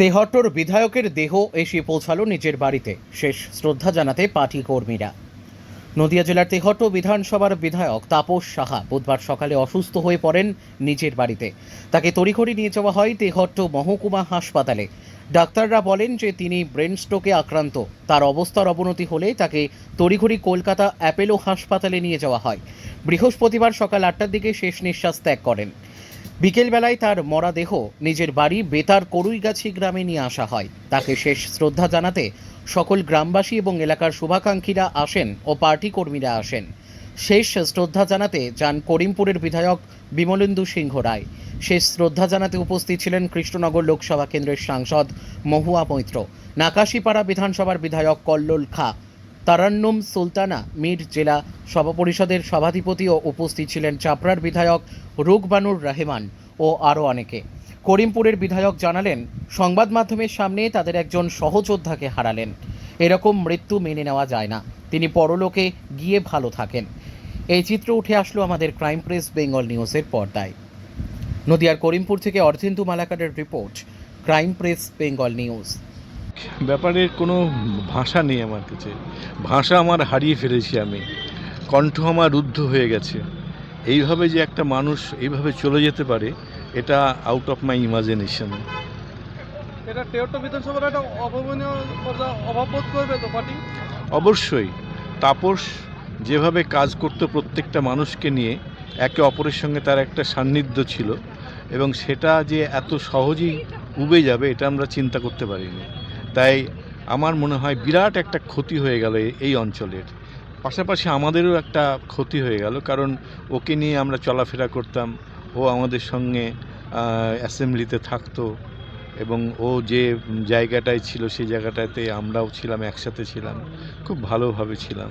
তেহট্টর বিধায়কের দেহ এসে পৌঁছালো নিজের বাড়িতে। শেষ শ্রদ্ধা জানাতে পার্টি কর্মীরা। নদিয়া জেলার তেহট্ট বিধানসভার বিধায়ক তাপস সাহা বুধবার সকালে অসুস্থ হয়ে পড়েন নিজের বাড়িতে। তাকে তড়িঘড়ি নিয়ে যাওয়া হয় তেহট্ট মহকুমা হাসপাতালে। ডাক্তাররা বলেন যে তিনি ব্রেন স্ট্রোকে আক্রান্ত। তার অবস্থার অবনতি হলে তাকে তড়িঘড়ি কলকাতা অ্যাপেলো হাসপাতালে নিয়ে যাওয়া হয়। বৃহস্পতিবার সকাল আটটার দিকে শেষ নিঃশ্বাস ত্যাগ করেন। বিকেলবেলায় তার মরা দেহ নিজের বাড়ি বেতার করুইগাছি গ্রামে নিয়ে আসা হয়। তাকে শেষ শ্রদ্ধা জানাতে সকল গ্রামবাসী এবং এলাকার শুভাকাঙ্ক্ষীরা আসেন ও পার্টি কর্মীরা আসেন। শেষ শ্রদ্ধা জানাতে যান করিমপুরের বিধায়ক বিমলেন্দু সিংহ রায়। শেষ শ্রদ্ধা জানাতে উপস্থিত ছিলেন কৃষ্ণনগর লোকসভা কেন্দ্রের সাংসদ মহুয়া মৈত্র। নাকাশিপাড়া বিধানসভার বিধায়ক কল্লোল খা তারান্নুম সুলতানা, মির জেলা সভা পরিষদের সভাধিপতি ও উপস্থিত ছিলেন চাপড়ার বিধায়ক রুকবানুর রহমান ও আরও অনেকে। করিমপুরের বিধায়ক জানালেন, সংবাদ মাধ্যমের সামনে তাদের একজন সহযোদ্ধাকে হারালেন। এরকম মৃত্যু মেনে নেওয়া যায় না। তিনি পরলোকে গিয়ে ভালো থাকেন। এই চিত্র উঠে আসলো আমাদের ক্রাইম প্রেস বেঙ্গল নিউজের পর্দায়। নদিয়ার করিমপুর থেকে Ardhendu মালাকারের report, crime press Bengal news. ব্যাপারের কোনো ভাষা নেই আমার কাছে। ভাষা আমার হারিয়ে ফেলেছি আমি। কণ্ঠ আমার রুদ্ধ হয়ে গেছে। এইভাবে যে একটা মানুষ এইভাবে চলে যেতে পারে এটা আউট অফ মাই ইমাজিনেশন এটা তেহট্ট বিধানসভার একটা অভাবনীয় অভাব বোধ করবে তো পার্টি? অবশ্যই। তাপস যেভাবে কাজ করতো প্রত্যেকটা মানুষকে নিয়ে একে অপরের সঙ্গে তার একটা সান্নিধ্য ছিল এবং সেটা যে এত সহজেই উবে যাবে এটা আমরা চিন্তা করতে পারিনি। তাই আমার মনে হয় বিরাট একটা ক্ষতি হয়ে গেল এই অঞ্চলের। পাশাপাশি আমাদেরও একটা ক্ষতি হয়ে গেল, কারণ ওকে নিয়ে আমরা চলাফেরা করতাম, ও আমাদের সঙ্গে অ্যাসেম্বলিতে থাকতো এবং ও যে জায়গাটায় ছিল সেই জায়গাটাতে আমরাও ছিলাম, একসাথে ছিলাম, খুব ভালোভাবে ছিলাম।